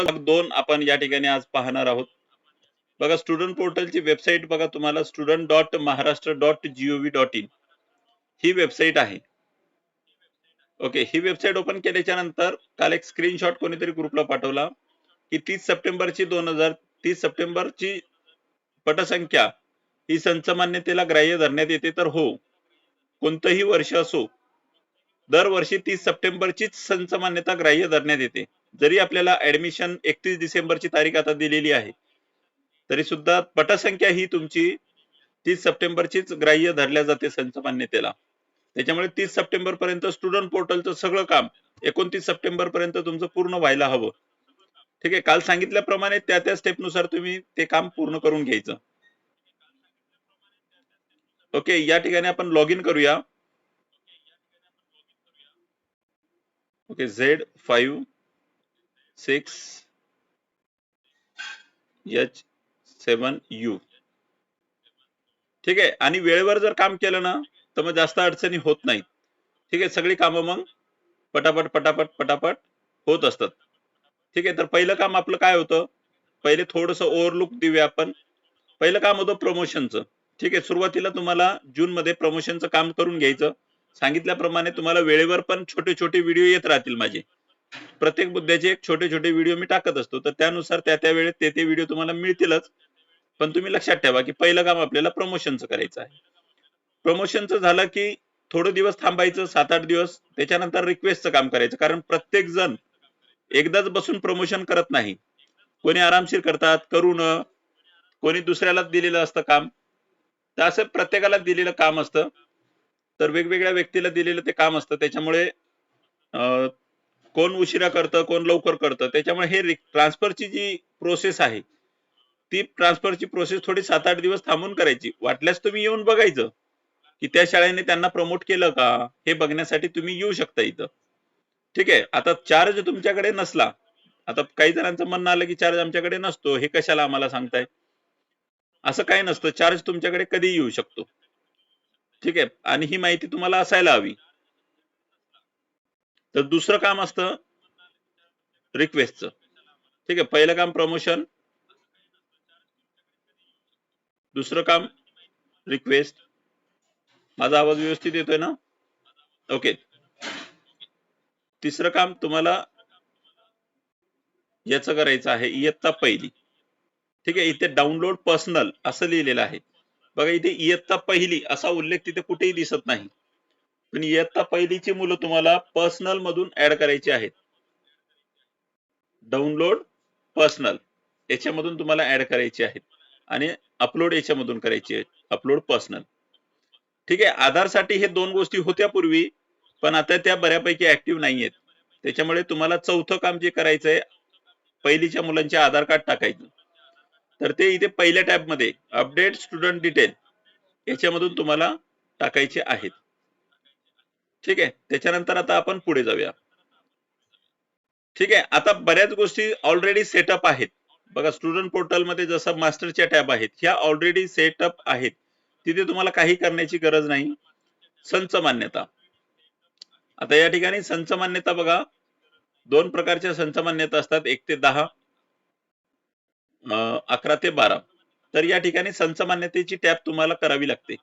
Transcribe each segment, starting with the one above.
भाग दोन आपण या ठिकाणी आज पाहणार आहोत. बघा स्टुडंट पोर्टलची वेबसाईट बघा तुम्हाला student dot Maharashtra dot G O V dot in he website आहे. ओके ही वेबसाईट ओपन केल्याच्यानंतर काल एक स्क्रीनशॉट कोणीतरी ग्रुपला पाठवला की तीस सप्टेंबरची दोन हजार तीस सप्टेंबरची पटसंख्या ही संच मान्यतेला ग्राह्य धरण्यात येते तर हो. कोणतंही वर्ष असो दरवर्षी तीस सप्टेंबरचीच संच मान्यता ग्राह्य धरण्यात येते. जरी आपल्याला ऍडमिशन एकतीस डिसेंबरची तारीख आता दिलेली आहे तरी सुद्धा पटसंख्या ही तुमची तीस सप्टेंबरचीच ग्राह्य धरल्या जाते संच मान्यतेला. त्याच्यामुळे तीस सप्टेंबर पर्यंत स्टुडंट पोर्टलचं सगळं काम एकोणतीस सप्टेंबर पर्यंत तुमचं पूर्ण व्हायला हवं. ठीक आहे काल सांगितल्याप्रमाणे त्या त्या स्टेपनुसार तुम्ही ते काम पूर्ण करून घ्यायचं. ओके या ठिकाणी आपण लॉग इन करूया. Okay Z five six H seven U. ठीक आहे? आणि वेळेवर जर काम केलं ना तर मग जास्त अडचणी होत नाहीत. ठीक आहे? सगळी कामं मग पटापट पटापट पटापट होत असतात. ठीक आहे? तर पहिलं काम आपलं काय होतं? पहिले थोडस ओव्हरलुक देऊया आपण. पहिलं काम होतं प्रमोशनचं ठीक आहे? सुरुवातीला तुम्हाला जून मध्ये प्रमोशनचं काम करून घ्यायचं. सांगितल्याप्रमाणे तुम्हाला वेळेवर पण छोटे छोटे व्हिडिओ येत राहतील माझे. प्रत्येक मुद्द्याचे एक छोटे छोटे व्हिडिओ मी टाकत असतो. तर त्यानुसार त्या त्या वेळेत ते ते व्हिडिओ तुम्हाला मिळतीलच. पण तुम्ही लक्षात ठेवा की पहिलं काम आपल्याला प्रमोशनचं करायचं आहे. प्रमोशनचं झालं की थोडे दिवस थांबायचं सात आठ दिवस. त्याच्यानंतर रिक्वेस्टचं काम करायचं. कारण प्रत्येक जण एकदाच बसून प्रमोशन करत नाही. कोणी आरामशीर करतात करून कोणी दुसऱ्याला दिलेलं असतं काम. तर असं प्रत्येकाला दिलेलं काम असतं. तर वेगवेगळ्या व्यक्तीला दिलेलं ते काम असतं. त्याच्यामुळे अं, कोण उशिरा करतं कोण लवकर करतं त्याच्यामुळे हे ट्रान्सफरची जी प्रोसेस आहे ती ट्रान्सफरची प्रोसेस थोडी सात आठ दिवस थांबून करायची. वाटल्यास तुम्ही येऊन बघायचं की त्या शाळेने त्यांना प्रमोट केलं का हे बघण्यासाठी तुम्ही येऊ शकता इथं. ठीक आहे आता चार्ज तुमच्याकडे नसला. आता काही जणांचं म्हणणं आलं की चार्ज आमच्याकडे नसतो हे कशाला आम्हाला सांगताय? असं काही नसतं चार्ज तुमच्याकडे कधी येऊ शकतो. ठीक आहे आणि ही माहिती तुम्हाला असायला हवी. तर दुसरं काम असतं रिक्वेस्टचं ठीक आहे पहिलं काम प्रमोशन दुसरं काम रिक्वेस्ट माझा आवाज व्यवस्थित येतोय ना? ओके तिसरं काम तुम्हाला याचं करायचं आहे इयत्ता पहिली. ठीक आहे इथे डाउनलोड पर्सनल असं लिहिलेलं आहे. बघा इथे इयत्ता पहिली असा उल्लेख तिथे कुठेही दिसत नाही. पण इयत्ता पहिलीची मुलं तुम्हाला पर्सनल मधून ऍड करायची आहेत. डाउनलोड पर्सनल याच्यामधून तुम्हाला ऍड करायची आहेत. आणि अपलोड याच्यामधून करायची आहे अपलोड पर्सनल ठीक आहे आधारसाठी हे दोन गोष्टी होत्या पूर्वी पण आता त्या बऱ्यापैकी ऍक्टिव्ह नाहीयेत त्याच्यामुळे तुम्हाला चौथं काम जे करायचंय पहिलीच्या मुलांचे आधार कार्ड टाकायचं. तर ते इथे पहिल्या टॅबमध्ये अपडेट स्टुडंट डिटेल याच्यामधून तुम्हाला टाकायचे आहेत. ठीक आहे? त्याच्यानंतर आता आपण पुढे जाऊया. ठीक आहे? आता बऱ्याच गोष्टी ऑलरेडी सेटअप आहेत. बघा स्टुडंट पोर्टलमध्ये जसं मास्टरच्या टॅब आहेत ह्या ऑलरेडी सेटअप आहेत. तिथे तुम्हाला काही करण्याची गरज नाही. संच मान्यता. आता या ठिकाणी संच मान्यता बघा. दोन प्रकारच्या संच मान्यता असतात. एक ते दहा अं, अकरा ते बारा. तर या ठिकाणी संच मान्यतेची टॅब तुम्हाला करावी लागते.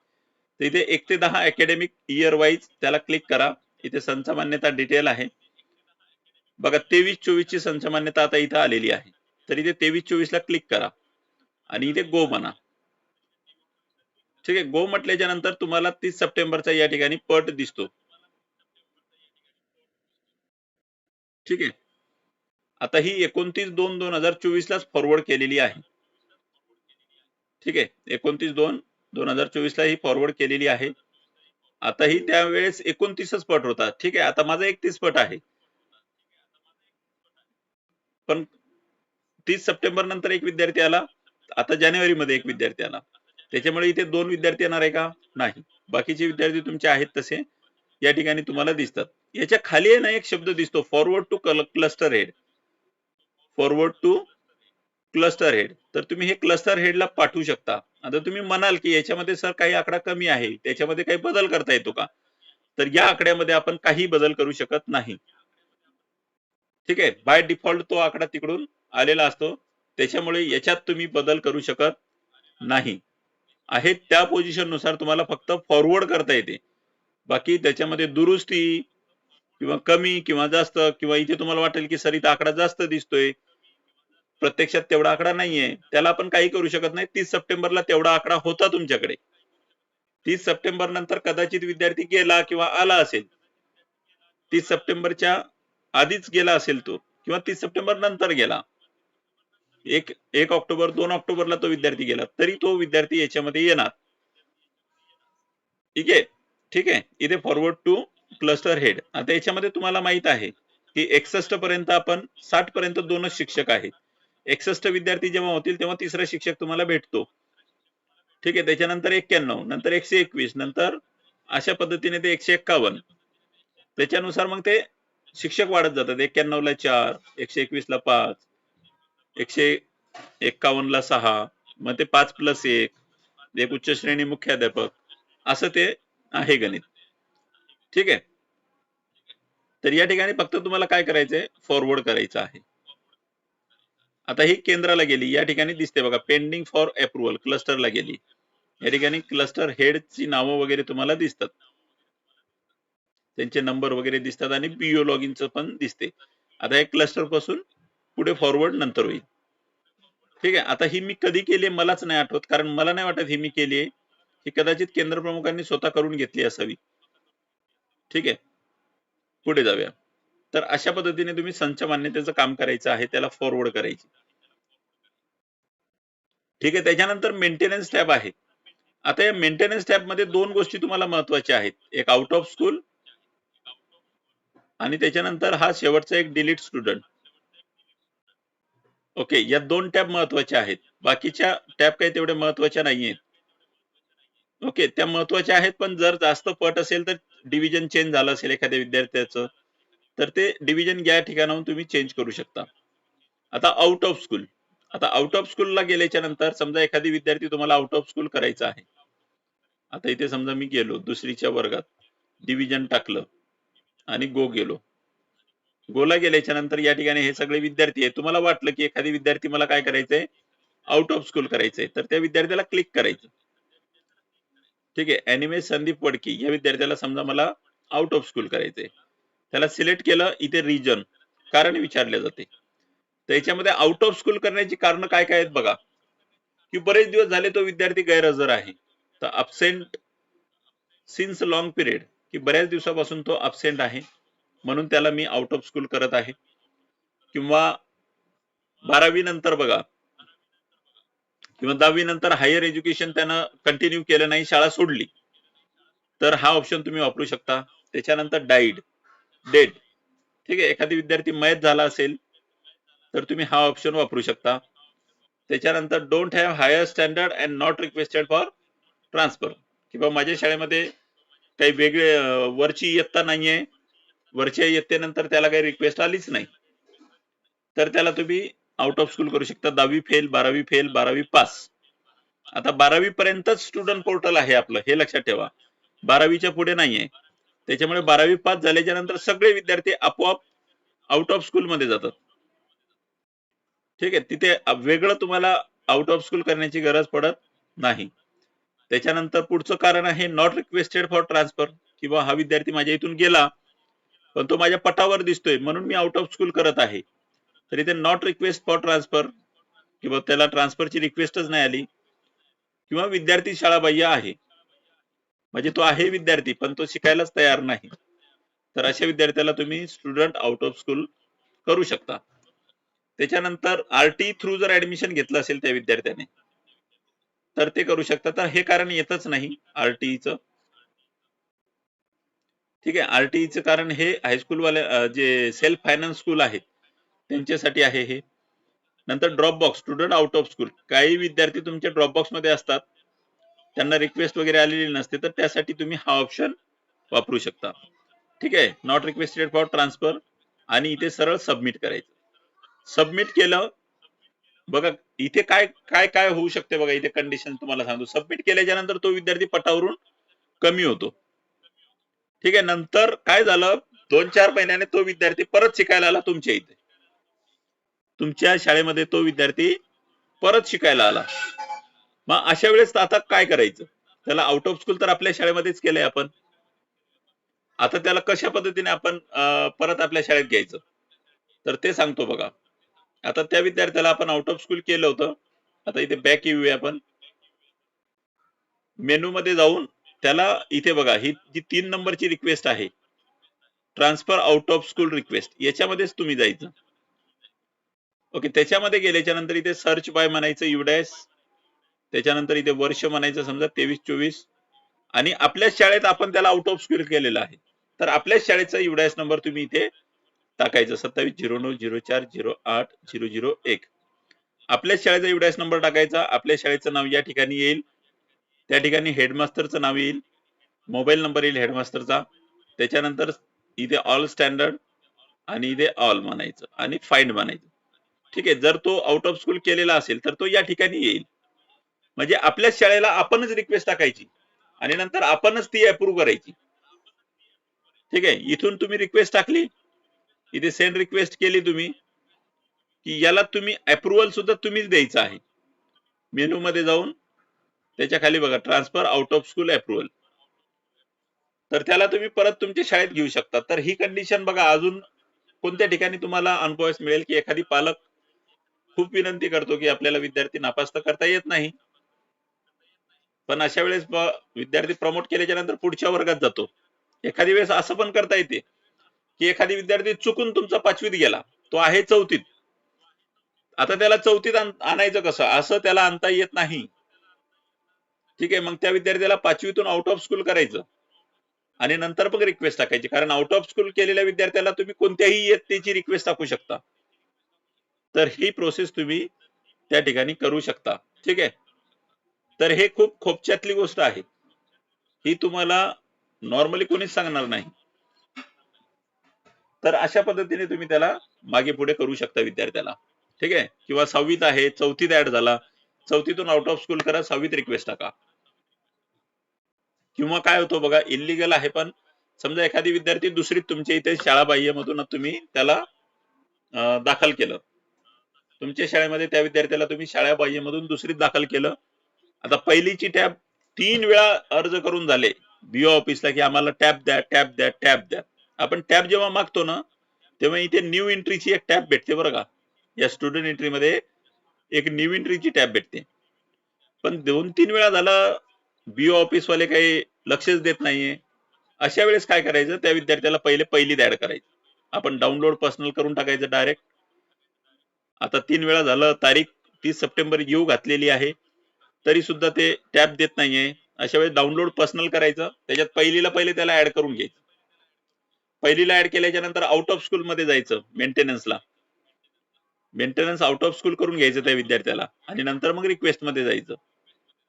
तर इथे एक ते दहा अकॅडमिक इयर वाईज त्याला क्लिक करा. इथे संच मान्यता डिटेल आहे. बघा तेवीस चोवीस ची संच मान्यता आता इथे आलेली आहे. तर इथे तेवीस चोवीस ला क्लिक करा. आणि इथे गो म्हणा. ठीक आहे गो म्हटल्याच्या नंतर तुम्हाला तीस सप्टेंबरचा या ठिकाणी पट दिसतो. ठीक आहे. आता ही एकोणतीस दोन दोन हजार चोवीस लाच फॉरवर्ड केलेली आहे. ठीक आहे एकोणतीस दोन दोन हजार चोवीस ला ही फॉरवर्ड केलेली आहे. आता ही त्यावेळेस एकोणतीसच पट होता. ठीक आहे आता माझा एकतीस पट आहे. पण तीस सप्टेंबर नंतर एक विद्यार्थी आला आता जानेवारी मध्ये एक विद्यार्थी आला. त्याच्यामुळे इथे दोन विद्यार्थी येणार आहे का? नाही. बाकीचे विद्यार्थी तुमचे आहेत तसे. या ठिकाणी तुम्हाला दिसतात. याच्या खाली ना एक शब्द दिसतो. Forward to cluster head forward to cluster head तर तुम्ही हे क्लस्टर हेडला पाठवू शकता. आता तुम्ही म्हणाल की याच्यामध्ये सर काही आकडा कमी आहे त्याच्यामध्ये काही बदल करता येतो का? तर या आकड्यामध्ये आपण काही बदल करू शकत नाही. ठीक आहे बाय डिफॉल्ट तो आकडा तिकडून आलेला असतो त्याच्यामुळे याच्यात तुम्ही बदल करू शकत नाही. आहे त्या पोझिशननुसार तुम्हाला फक्त फॉरवर्ड करता येते. बाकी त्याच्यामध्ये दुरुस्ती किंवा कमी किंवा जास्त किंवा इथे तुम्हाला वाटेल की सर इथं आकडा जास्त दिसतोय प्रत्यक्षात तेवढा आकडा नाहीये. त्याला आपण काही करू शकत नाही. तीस सप्टेंबरला तेवढा आकडा होता तुमच्याकडे. तीस सप्टेंबर नंतर कदाचित विद्यार्थी गेला किंवा आला असेल. तीस सप्टेंबरच्या आधीच गेला असेल तो किंवा तीस सप्टेंबर नंतर गेला. एक एक ऑक्टोबर दोन ऑक्टोबरला तो विद्यार्थी गेला. तरी तो विद्यार्थी याच्यामध्ये येणार. ठीक आहे? ठीक आहे? इथे फॉरवर्ड टू क्लस्टर हेड आता याच्यामध्ये तुम्हाला माहीत आहे की एकसष्ट पर्यंत आपण साठ पर्यंत दोनच शिक्षक आहेत. एकसष्ट विद्यार्थी जेव्हा होतील तेव्हा तिसरा शिक्षक तुम्हाला भेटतो. ठीक आहे त्याच्यानंतर एक्क्याण्णव नंतर एकशे एकवीस नंतर अशा पद्धतीने ते एकशे एक्कावन्न. त्याच्यानुसार मग ते शिक्षक वाढत जातात. एक्क्याण्णव ला चार एकशे एकवीस ला पाच एकशे एक्कावन्न ला सहा मग ते पाच प्लस एक एक उच्च श्रेणी मुख्याध्यापक असं ते आहे गणित. ठीक आहे? तर या ठिकाणी फक्त तुम्हाला काय करायचंय? फॉरवर्ड करायचं आहे. आता ही केंद्राला गेली या ठिकाणी दिसते बघा पेंडिंग फॉर अप्रुव्हल क्लस्टरला गेली. या ठिकाणी क्लस्टर हेडची नावं वगैरे तुम्हाला दिसतात. त्यांचे नंबर वगैरे दिसतात आणि पीओ लॉगिनचं पण दिसते. आता हे क्लस्टरपासून पुढे फॉरवर्ड नंतर होईल. ठीक आहे आता ही मी कधी केली मलाच नाही आठवत कारण मला नाही वाटत ही मी केली आहे. ही कदाचित केंद्र प्रमुखांनी स्वतः करून घेतली असावी. ठीक आहे पुढे जाऊया. तर अशा पद्धतीने तुम्ही संच मान्यतेचं काम करायचं आहे त्याला फॉरवर्ड करायची. ठीक आहे त्याच्यानंतर मेंटेनन्स टॅब आहे. आता या मेंटेनन्स टॅबमध्ये दोन गोष्टी तुम्हाला महत्त्वाच्या आहेत. एक आउट ऑफ स्कूल आणि त्याच्यानंतर हा शेवटचा एक डिलीट स्टुडंट ओके या दोन टॅब महत्त्वाच्या आहेत. बाकीच्या टॅब काही तेवढ्या महत्त्वाच्या नाहीयेत. ओके त्या महत्त्वाच्या आहेत पण जर जास्त पट असेल तर डिव्हिजन चेंज झालं असेल एखाद्या विद्यार्थ्याचं. तर ते डिव्हिजन या ठिकाणाहून तुम्ही चेंज करू शकता. आता आउट ऑफ स्कूल आता आउट ऑफ स्कूलला गेल्याच्यानंतर समजा एखादी विद्यार्थी तुम्हाला आउट ऑफ स्कूल करायचा आहे. आता इथे समजा मी गेलो दुसरीच्या वर्गात डिव्हिजन टाकलं आणि गो गेलो. गोला गेल्याच्यानंतर या ठिकाणी हे सगळे विद्यार्थी आहेत. तुम्हाला वाटलं की एखादी विद्यार्थी मला काय करायचंय? आउट ऑफ स्कूल करायचंय. तर त्या विद्यार्थ्याला क्लिक करायचं. ठीक आहे. अॅनिमे संदीप वडकी या विद्यार्थ्याला समजा मला आउट ऑफ स्कूल करायचंय. त्याला सिलेक्ट केलं इथे रिजन कारण विचारले जाते. त्याच्यामध्ये आउट ऑफ स्कूल करण्याची कारण काय काय आहेत बघा. की बरेच दिवस झाले तो विद्यार्थी गैरहजर आहे. तर अबसेंट सिन्स लॉंग पिरियड की बऱ्याच दिवसापासून तो अबसेंट आहे. म्हणून त्याला मी आउट ऑफ स्कूल करत आहे. किंवा बारावी नंतर बघा. किंवा दहावी नंतर हायर एज्युकेशन त्यानं कंटिन्यू केलं नाही शाळा सोडली. तर हा ऑप्शन तुम्ही वापरू शकता. त्याच्यानंतर डाईड डेट ठीक आहे? एखादी विद्यार्थी मयत झाला असेल तर तुम्ही हा ऑप्शन वापरू शकता. त्याच्यानंतर don't have higher standard and not requested for transfer किंवा माझ्या शाळेमध्ये काही वेगळे वरची इयत्ता नाहीये. वरच्या इयत्तेनंतर त्याला काही रिक्वेस्ट आलीच नाही. तर त्याला तुम्ही आउट ऑफ स्कूल करू शकता. दहावी फेल बारावी फेल बारावी पास आता बारावी पर्यंतच स्टुडंट पोर्टल आहे आपलं. हे लक्षात ठेवा. बारावीच्या पुढे नाहीये. त्याच्यामुळे बारावी पास झाल्याच्यानंतर सगळे विद्यार्थी आपोआप आउट ऑफ स्कूल मध्ये जातात. ठीक आहे तिथे वेगळं तुम्हाला आउट ऑफ स्कूल करण्याची गरज पडत नाही. त्याच्यानंतर पुढचं कारण आहे नॉट रिक्वेस्टेड फॉर ट्रान्सफर किंवा हा विद्यार्थी माझ्या इथून गेला पण तो माझ्या पटावर दिसतोय म्हणून मी आउट ऑफ स्कूल करत आहे. तर इथे नॉट रिक्वेस्ट फॉर ट्रान्सफर किंवा त्याला ट्रान्सफरची रिक्वेस्टच नाही आली किंवा विद्यार्थी शाळाबाह्य आहे. म्हणजे तो आहे विद्यार्थी पण तो शिकायलाच तयार नाही. तर अशा विद्यार्थ्याला तुम्ही स्टुडंट आउट ऑफ स्कूल करू शकता. त्याच्यानंतर आरटी थ्रू जर ऍडमिशन घेतलं असेल त्या विद्यार्थ्याने तर ते करू शकता. तर हे कारण येतच नाही आरटीईचं ठीक आहे आरटीईचं कारण हे हायस्कूल वाले जे सेल्फ फायनान्स स्कूल आहेत त्यांच्यासाठी आहे हे. नंतर drop box student out of school काही विद्यार्थी तुमच्या ड्रॉप बॉक्समध्ये असतात. त्यांना रिक्वेस्ट वगैरे आलेली नसते तर त्यासाठी तुम्ही हा ऑप्शन वापरू शकता. ठीक आहे? नॉट रिक्वेस्टेड फॉर ट्रान्सफर आणि इथे सरळ सबमिट करायचं. सबमिट केलं बघा इथे काय काय काय होऊ शकते बघा इथे कंडिशन तुम्हाला सांगतो. सबमिट केल्याच्यानंतर तो विद्यार्थी पटावरून कमी होतो. ठीक आहे? नंतर काय झालं? दोन चार महिन्याने तो विद्यार्थी परत शिकायला आला तुमच्या इथे. तुमच्या शाळेमध्ये तो विद्यार्थी परत शिकायला आला. मग अशा वेळेस आता काय करायचं? त्याला आउट ऑफ स्कूल तर आपल्या शाळेमध्येच केलंय आपण. आता त्याला कशा पद्धतीने आपण परत आपल्या शाळेत घ्यायचं? तर ते सांगतो बघा. आता त्या विद्यार्थ्याला आपण आउट ऑफ स्कूल केलं होतं. आता इथे बॅक येऊया आपण. मेनू मध्ये जाऊन त्याला इथे बघा ही जी तीन नंबरची रिक्वेस्ट आहे transfer out of school request याच्यामध्येच तुम्ही जायचं. ओके त्याच्यामध्ये गेल्याच्यानंतर इथे सर्च बाय म्हणायचं युडॅस त्याच्यानंतर इथे वर्ष म्हणायचं समजा तेवीस चोवीस. आणि आपल्याच शाळेत आपण त्याला आउट ऑफ स्कूल केलेलं आहे. तर आपल्याच शाळेचा युडायस नंबर तुम्ही इथे टाकायचं. सत्तावीस झिरो नऊ झिरो चार झिरो आठ झिरो झिरो एक. आपल्याच शाळेचा युडायस नंबर टाकायचा. आपल्या शाळेचं नाव या ठिकाणी येईल. त्या ठिकाणी हेडमास्टरचं नाव येईल. मोबाईल नंबर येईल हेडमास्टरचा त्याच्यानंतर इथे ऑल स्टँडर्ड आणि इथे ऑल म्हणायचं आणि फाईंड म्हणायचं. ठीक आहे जर तो आउट ऑफ स्कूल केलेला असेल तर तो या ठिकाणी येईल. म्हणजे आपल्याच शाळेला आपणच रिक्वेस्ट टाकायची. आणि नंतर आपणच ती अप्रूव्ह करायची. ठीक आहे? इथून तुम्ही रिक्वेस्ट टाकली. इथे सेंड रिक्वेस्ट केली तुम्ही. की याला तुम्ही अप्रुव्हल सुद्धा तुम्हीच द्यायचं आहे. मेनू मध्ये जाऊन त्याच्याखाली बघा transfer out of school approval तर त्याला तुम्ही परत तुमच्या शाळेत घेऊ शकता. तर ही कंडिशन बघा अजून कोणत्या ठिकाणी तुम्हाला अनुभवास मिळेल की एखादी पालक खूप विनंती करतो की आपल्याला विद्यार्थी नापास तर करता येत नाही. पण अशा वेळेस विद्यार्थी प्रमोट केल्याच्यानंतर पुढच्या वर्गात जातो. एखादी वेळेस असं पण करता येते की एखादी विद्यार्थी चुकून तुमचा पाचवीत गेला तो आहे चौथीत. आता त्याला चौथीत आणायचं कसं? असं त्याला आणता येत नाही. ठीक आहे मग त्या विद्यार्थ्याला पाचवीतून आउट ऑफ स्कूल करायचं. आणि नंतर पण रिक्वेस्ट टाकायची. कारण आउट ऑफ स्कूल केलेल्या विद्यार्थ्याला तुम्ही कोणत्याही इयत्तेची रिक्वेस्ट टाकू शकता. तर ही प्रोसेस तुम्ही त्या ठिकाणी करू शकता. ठीक आहे? तर हे खूप खोपच्यातली गोष्ट आहे. ही तुम्हाला नॉर्मली कोणीच सांगणार नाही. तर अशा पद्धतीने तुम्ही त्याला मागे पुढे करू शकता विद्यार्थ्याला. ठीक आहे? किंवा सहावीत आहे चौथीत ऍड झाला चौथीतून आउट ऑफ स्कूल करा सहावीत रिक्वेस्ट टाका. किंवा काय होतो बघा इलिगल आहे पण समजा एखादी विद्यार्थी दुसरीत तुमच्या इथे शाळा बाह्यमधून तुम्ही त्याला दाखल केलं. तुमच्या शाळेमध्ये त्या विद्यार्थ्याला तुम्ही शाळा बाह्यमधून दुसरीत दाखल केलं आता पहिलीची टॅब तीन वेळा अर्ज करून झाले. बीओ ऑफिसला की आम्हाला टॅब द्या टॅब द्या टॅब द्या. आपण टॅब जेव्हा मागतो ना तेव्हा इथे न्यू एंट्रीची एक टॅब भेटते बरं का. या स्टुडंट एंट्री मध्ये एक न्यू एंट्रीची टॅब भेटते. पण दोन तीन वेळा झालं बीओ ऑफिस वाले काही लक्षच देत नाहीये. अशा वेळेस काय करायचं त्या विद्यार्थ्याला पहिले पहिली ऍड करायची. आपण डाउनलोड पर्सनल करून टाकायचं डायरेक्ट आता तीन वेळा झालं तारीख तीस सप्टेंबर येऊ घातलेली आहे. तरी सुद्धा ते टॅब देत नाहीये. अशा वेळेस डाउनलोड पर्सनल करायचं. त्याच्यात पहिलीला पहिले त्याला ऍड करून घ्यायचं. पहिलीला ऍड केल्याच्यानंतर आउट ऑफ स्कूल मध्ये जायचं मेंटेनन्सला मेंटेनन्स आउट ऑफ स्कूल करून घ्यायचं त्या विद्यार्थ्याला. आणि नंतर मग रिक्वेस्टमध्ये जायचं.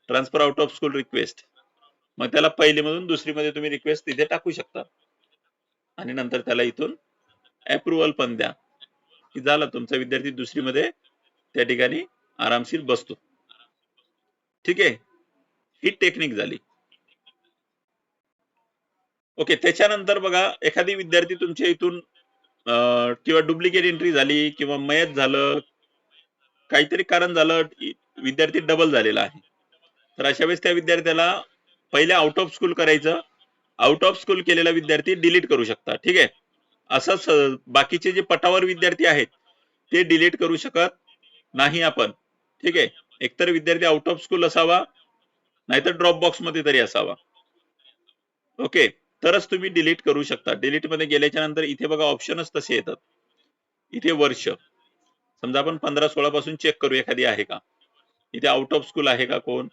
Transfer out of school request मग त्याला पहिलीमधून दुसरीमध्ये तुम्ही रिक्वेस्ट तिथे टाकू शकता. आणि नंतर त्याला इथून अप्रुव्हल पण द्या. की झाला तुमचा विद्यार्थी दुसरीमध्ये त्या ठिकाणी आरामशीर बसतो. ठीक आहे? ही टेक्निक झाली. ओके त्याच्यानंतर बघा एखादी विद्यार्थी तुमच्या इथून किंवा डुप्लिकेट एंट्री झाली किंवा मयत झालं काहीतरी कारण झालं विद्यार्थी डबल झालेला आहे. तर अशा वेळेस त्या विद्यार्थ्याला पहिले आउट ऑफ स्कूल करायचं. आउट ऑफ स्कूल केलेला विद्यार्थी डिलीट करू शकता. ठीक आहे? असंच बाकीचे जे पटावर विद्यार्थी आहेत ते डिलीट करू शकत नाही आपण. ठीक आहे? एकतर विद्यार्थी आउट ऑफ स्कूल असावा नाहीतर ड्रॉप बॉक्समध्ये तरी असावा. ओके तरच तुम्ही डिलीट करू शकता. डिलीटमध्ये गेल्याच्यानंतर इथे बघा ऑप्शनच तसे येतात. इथे वर्ष. समजा आपण पंधरा सोळा पासून चेक करू एखादी आहे का? इथे आउट ऑफ स्कूल आहे का कोण?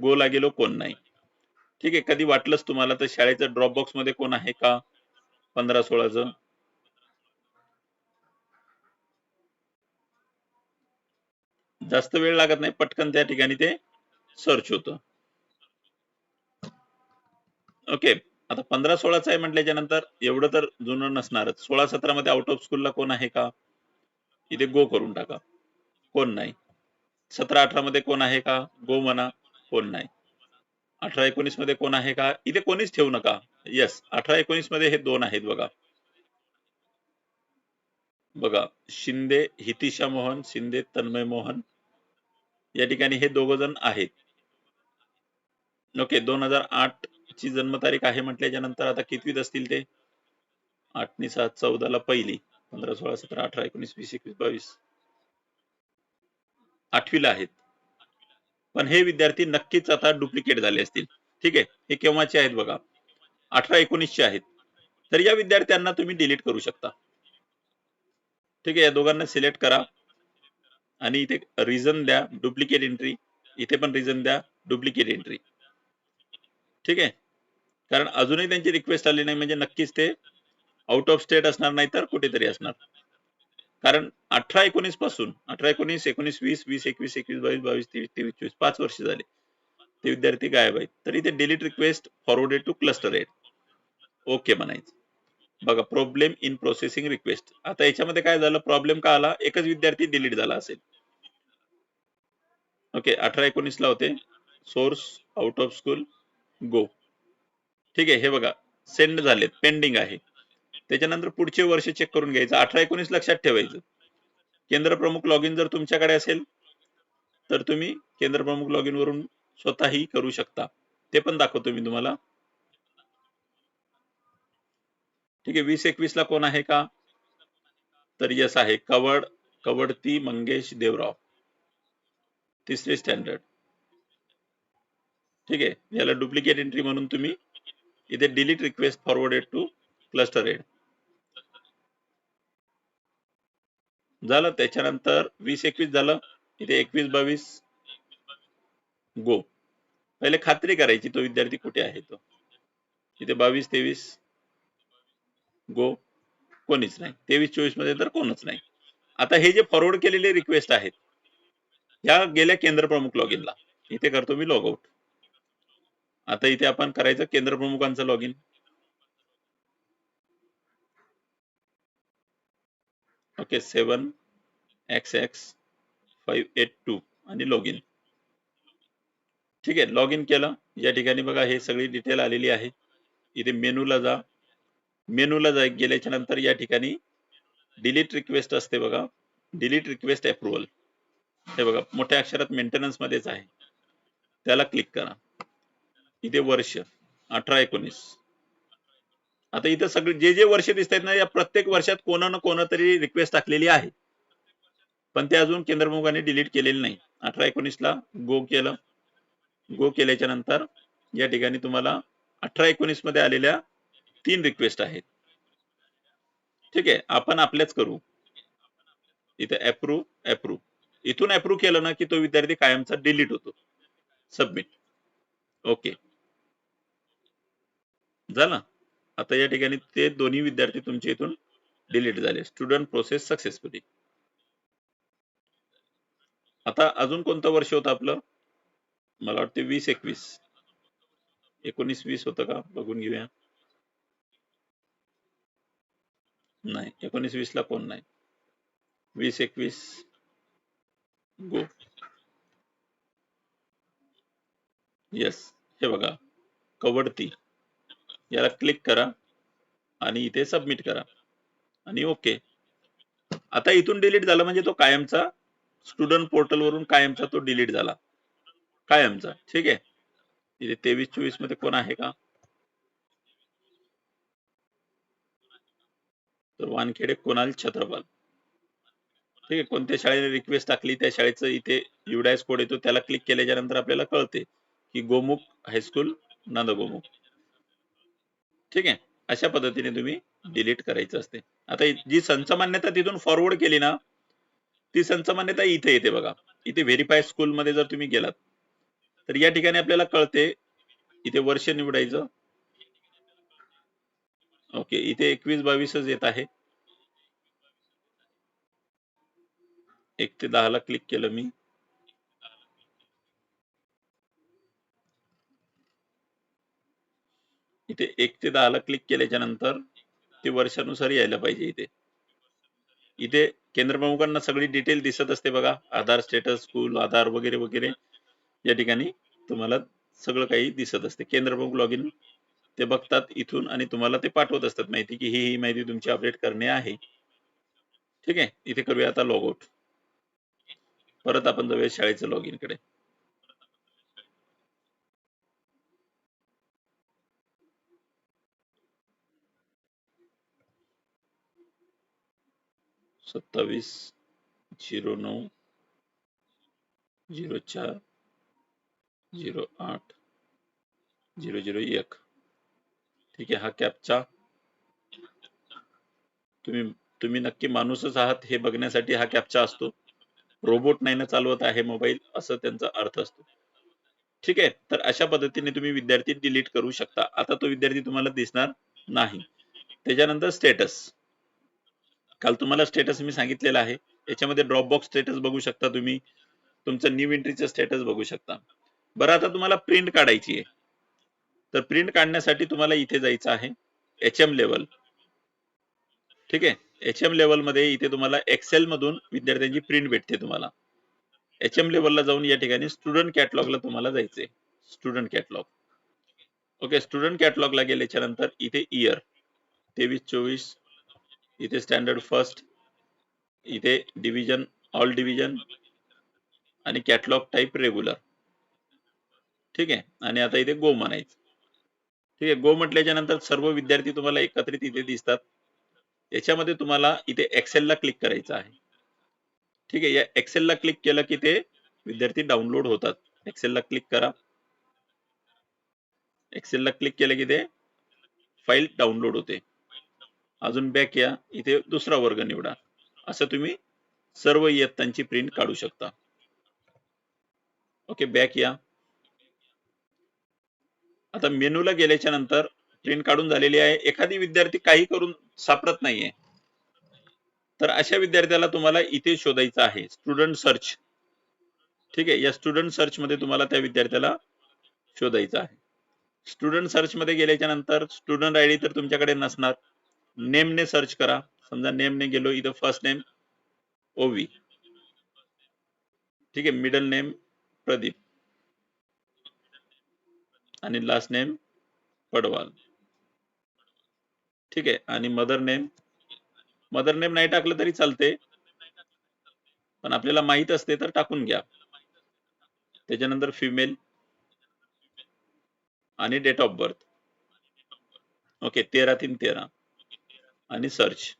गोला गेलो कोण नाही. ठीक आहे कधी वाटलंच तुम्हाला तर शाळेचं ड्रॉप बॉक्समध्ये कोण आहे का? पंधरा सोळाचं. जास्त वेळ लागत नाही पटकन त्या ठिकाणी ते सर्च होतं. ओके आता पंधरा सोळाचा आहे म्हटल्याच्या नंतर एवढं तर जुनं नसणारच. सोळा सतरा मध्ये आउट ऑफ स्कूलला कोण आहे का? इथे गो करून टाका. कोण नाही. सतरा अठरा मध्ये कोण आहे का? गो म्हणा कोण नाही. अठरा एकोणीसमध्ये कोण आहे का? इथे कोणीच ठेवू नका. येस अठरा एकोणीसमध्ये हे दोन आहेत बघा. बघा शिंदे हितिशा मोहन शिंदे तन्मय मोहन या ठिकाणी हे दोघ जण आहेत. ओके दोन हजार आठ ची जन्मतारीख आहे म्हटल्याच्या नंतर आता कितवीत असतील ते? आठनी सात चौदाला पहिली पंधरा सोळा सतरा अठरा एकोणीस वीस एकवीस बावीस. आठवीला आहेत. पण हे विद्यार्थी नक्कीच आता डुप्लिकेट झाले असतील. ठीक आहे हे केव्हाचे आहेत बघा? अठरा एकोणीसचे आहेत. तर या विद्यार्थ्यांना तुम्ही डिलीट करू शकता. ठीक आहे या दोघांना सिलेक्ट करा. आणि इथे रिझन द्या डुप्लिकेट एंट्री इथे पण रिझन द्या डुप्लिकेट एंट्री ठीक आहे? कारण अजूनही त्यांची रिक्वेस्ट आली नाही म्हणजे नक्कीच ते आउट ऑफ स्टेट असणार नाही तर कुठेतरी असणार. कारण अठरा एकोणीसपासून अठरा एकोणीस एकोणीस वीस वीस एकवीस एकवीस बावीस बावीस तेवीस तेवीस चोवीस पाच वर्ष झाले. ते विद्यार्थी गायब आहेत. तर इथे delete request forwarded to cluster head okay म्हणायचं. बघा प्रॉब्लेम इन प्रोसेसिंग रिक्वेस्ट आता याच्यामध्ये काय झालं? प्रॉब्लेम का आला? एकच विद्यार्थी डिलीट झाला असेल. ओके अठरा एकोणीस ला होते. Source out of school go ठीक आहे हे बघा. सेंड झालेत. पेंडिंग आहे. त्याच्यानंतर पुढचे वर्ष चेक करून घ्यायचं. अठरा एकोणीस लक्षात ठेवायचं. केंद्र प्रमुख लॉग इन जर तुमच्याकडे असेल तर तुम्ही केंद्र प्रमुख लॉग इन वरून स्वतःही करू शकता. ते पण दाखवतो मी तुम्हाला. ठीक आहे वीस एकवीस ला कोण आहे का? तर यस आहे कवड कवडती मंगेश देवराव. तिसरे स्टँडर्ड ठीक आहे याला डुप्लिकेट एंट्री म्हणून तुम्ही इथे delete request forwarded to cluster head झालं त्याच्यानंतर वीस एकवीस झालं इथे एकवीस बावीस. गो पहिले खात्री करायची तो विद्यार्थी कुठे आहे तो. इथे बावीस तेवीस. गो कोणीच नाही. तेवीस चोवीसमध्ये तर कोणच नाही. आता हे जे फॉरवर्ड केलेले रिक्वेस्ट आहेत ह्या गेल्या केंद्र प्रमुख लॉग इनला इथे करतो मी लॉग आउट आता इथे आपण करायचं केंद्र प्रमुखांचं log in okay seven X X five eight two आणि लॉग इन ठीक आहे लॉग इन केलं. या ठिकाणी बघा हे सगळी डिटेल आलेली आहे. इथे मेनूला जा. मेनूला जा गेल्याच्यानंतर या ठिकाणी डिलीट रिक्वेस्ट असते बघा. डिलीट रिक्वेस्ट अप्रुव्हल हे बघा मोठ्या अक्षरात मेंटेनन्स मध्येच आहे. त्याला क्लिक करा. इथे वर्ष अठरा एकोणीस. आता इथं सगळे जे जे वर्ष दिसत आहेत ना या प्रत्येक वर्षात कोणा ना कोणा तरी रिक्वेस्ट टाकलेली आहे. पण ते अजून केंद्र डिलीट केलेले नाही. अठरा एकोणीस ला गो केलं. गो केल्याच्यानंतर या ठिकाणी तुम्हाला अठरा एकोणीसमध्ये आलेल्या तीन रिक्वेस्ट आहेत. ठीक आहे आपण आपल्याच करू. इथे अप्रूव्ह अप्रूव्ह इथून अप्रूव्ह केलं ना की तो विद्यार्थी कायमचा डिलीट होतो. सबमिट ओके झालं? आता या ठिकाणी ते दोन्ही विद्यार्थी तुमच्या इथून डिलीट झाले. स्टुडंट प्रोसेस सक्सेसफुली आता अजून कोणतं वर्ष होतं आपलं? मला वाटते वीस एकवीस. एकोणीस वीस होतं का? बघून घेऊया. नाही. एकोणीस वीस ला कोण नाही? वीस एकवीस गो. येस हे बघा. कवडती याला क्लिक करा आणि इथे सबमिट करा. आणि ओके आता इथून डिलीट झाला म्हणजे तो कायमचा स्टुडंट पोर्टल वरून कायमचा तो डिलीट झाला. कायमचा. ठीक आहे? इथे तेवीस चोवीसमध्ये कोण आहे का? तर वानखेडे कोणाल छत्रपाल. ठीक आहे कोणत्या शाळेने रिक्वेस्ट टाकली त्या शाळेचं इथे युडायस कोड येतो त्याला क्लिक केल्याच्यानंतर आपल्याला कळते की गोमुख हायस्कूल नंद गोमुख ठीक आहे अशा पद्धतीने तुम्ही डिलीट करायचं असते. आता जी संच मान्यता तिथून फॉरवर्ड केली ना ती संच मान्यता इथे येते बघा. इथे व्हेरीफाय स्कूल मध्ये जर तुम्ही गेलात तर या ठिकाणी आपल्याला कळते इथे वर्ष निवडायचं ओके इथे एकवीस बावीसच येत आहे. एक ते दहाला क्लिक केलं मी. इथे एक ते दहाला क्लिक केल्याच्यानंतर ते वर्षानुसार यायला पाहिजे इथे. इथे केंद्रप्रमुखांना सगळी डिटेल दिसत असते बघा. आधार स्टेटस स्कूल आधार वगैरे वगैरे. या ठिकाणी तुम्हाला सगळं काही दिसत असते. केंद्रप्रमुख लॉग इन ते बघतात इथून आणि तुम्हाला ते पाठवत असतात माहिती की ही ही माहिती तुमची अपडेट करणे आहे. ठीक आहे? इथे करूया आता लॉग आउट परत आपण जाऊया शाळेचं लॉग इनकडे. सत्तावीस झिरो नऊ झिरो चार झिरो आठ झिरो झिरो एक. ठीक आहे हा कॅपचा तुम्ही तुम्ही नक्की माणूसच आहात हे बघण्यासाठी हा कॅपचा असतो. रोबोट नाही ना चालवत आहे मोबाईल असं त्यांचा अर्थ असतो. ठीक आहे तर अशा पद्धतीने तुम्ही विद्यार्थी डिलीट करू शकता. आता तो विद्यार्थी तुम्हाला दिसणार नाही. त्याच्यानंतर स्टेटस काल तुम्हाला स्टेटस मी सांगितलेला आहे. याच्यामध्ये ड्रॉप बॉक्स स्टेटस बघू शकता तुम्ही. तुमचं न्यू एंट्रीचं स्टेटस बघू शकता. बरं आता तुम्हाला प्रिंट काढायची आहे. तर प्रिंट काढण्यासाठी तुम्हाला इथे जायचं आहे एच एम लेवल ठीक आहे? एच एम लेवलमध्ये इथे तुम्हाला एक्सेल मधून विद्यार्थ्यांची प्रिंट भेटते तुम्हाला. एच एम लेवलला जाऊन या ठिकाणी स्टुडंट कॅटलॉगला तुम्हाला जायचंय. स्टुडंट कॅटलॉग ओके स्टुडंट कॅटलॉगला गेल्याच्यानंतर इथे इयर तेवीस चोवीस इथे स्टँडर्ड फर्स्ट इथे डिव्हिजन ऑल डिव्हिजन आणि कॅटलॉग टाईप रेग्युलर ठीक आहे? आणि आता इथे गो म्हणायचं. ठीक आहे गो म्हटल्याच्या नंतर सर्व विद्यार्थी तुम्हाला एकत्रित इथे दिसतात. याच्यामध्ये तुम्हाला इथे एक्सेलला क्लिक करायचं आहे. ठीक आहे या एक्सेलला क्लिक केलं की ते विद्यार्थी डाउनलोड होतात. एक्सेलला क्लिक करा. एक्सेलला क्लिक केलं की ते फाईल डाउनलोड होते. अजून बॅक या इथे दुसरा वर्ग निवडा. असं तुम्ही सर्व इयत्तांची प्रिंट काढू शकता. ओके बॅक या. आता मेनूला गेल्याच्यानंतर प्रिंट काढून झालेली आहे. एखादी विद्यार्थी काही करून सापडत नाहीये. तर अशा विद्यार्थ्याला तुम्हाला इथे शोधायचं आहे. स्टुडंट सर्च ठीक आहे? या स्टुडंट सर्च मध्ये तुम्हाला त्या विद्यार्थ्याला शोधायचं आहे. स्टुडंट सर्च मध्ये गेल्याच्यानंतर स्टुडंट आयडी तर तुमच्याकडे नसणार. नेमने सर्च करा. समजा नेमने गेलो इथं फर्स्ट नेम ओवी ठीक आहे? Middle name Pradeep. आणि लास्ट नेम पडवाल. ठीक आहे? आणि मदर नेम मदर नेम नाही टाकलं तरी चालते पण आपल्याला माहीत असते तर टाकून घ्या. त्याच्यानंतर फिमेल आणि डेट ऑफ बर्थ ओके तेरा तीन तेरा. आणि सर्च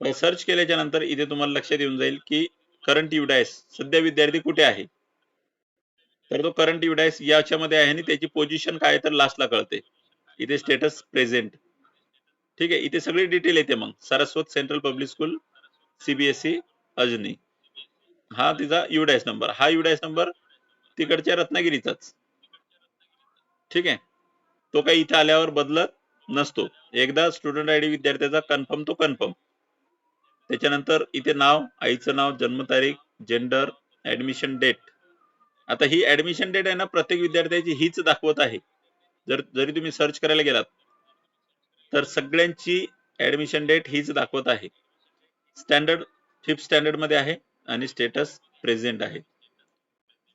सर्च केल्याच्यानंतर इथे तुम्हाला लक्षात येऊन जाईल की करंट युडायस सध्या विद्यार्थी कुठे आहे? तर तो करंट युडायस याच्यामध्ये आहे आणि त्याची पोझिशन काय तर लास्टला कळते. इथे स्टेटस प्रेझेंट ठीक आहे इथे सगळी डिटेल येते मग. Saraswat central public school CBSE Ajni. हा तिचा युडायस नंबर हा युडायस नंबर तिकडच्या रत्नागिरीचाच. ठीक आहे. तो काही इथे आल्यावर बदलत नसतो. एकदा स्टुडंट आयडी विद्यार्थ्याचा कन्फर्म तो कन्फर्म त्याच्यानंतर इथे नाव आईचं नाव जन्मतारीख जेंडर ऍडमिशन डेट आता ही ऍडमिशन डेट आहे ना प्रत्येक विद्यार्थ्याची हीच दाखवत आहे. जर जरी तुम्ही सर्च करायला गेलात तर सगळ्यांची ऍडमिशन डेट हीच दाखवत आहे. स्टँडर्ड फिफ्थ स्टँडर्डमध्ये आहे आणि स्टेटस प्रेझेंट आहे.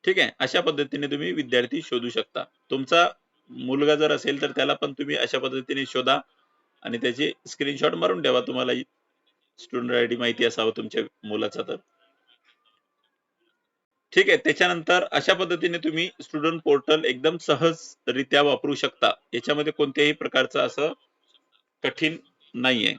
ठीक आहे? अशा पद्धतीने तुम्ही विद्यार्थी शोधू शकता. तुमचा मुलगा जर असेल तर त्याला पण तुम्ही अशा पद्धतीने शोधा आणि त्याची स्क्रीनशॉट मारून ठेवा. तुम्हाला स्टुडंट आय डी माहिती असावं तुमच्या मुलाचा तर. ठीक आहे त्याच्यानंतर अशा पद्धतीने तुम्ही स्टुडंट पोर्टल एकदम सहजरित्या वापरू शकता. याच्यामध्ये कोणत्याही प्रकारचं असं कठीण नाहीये.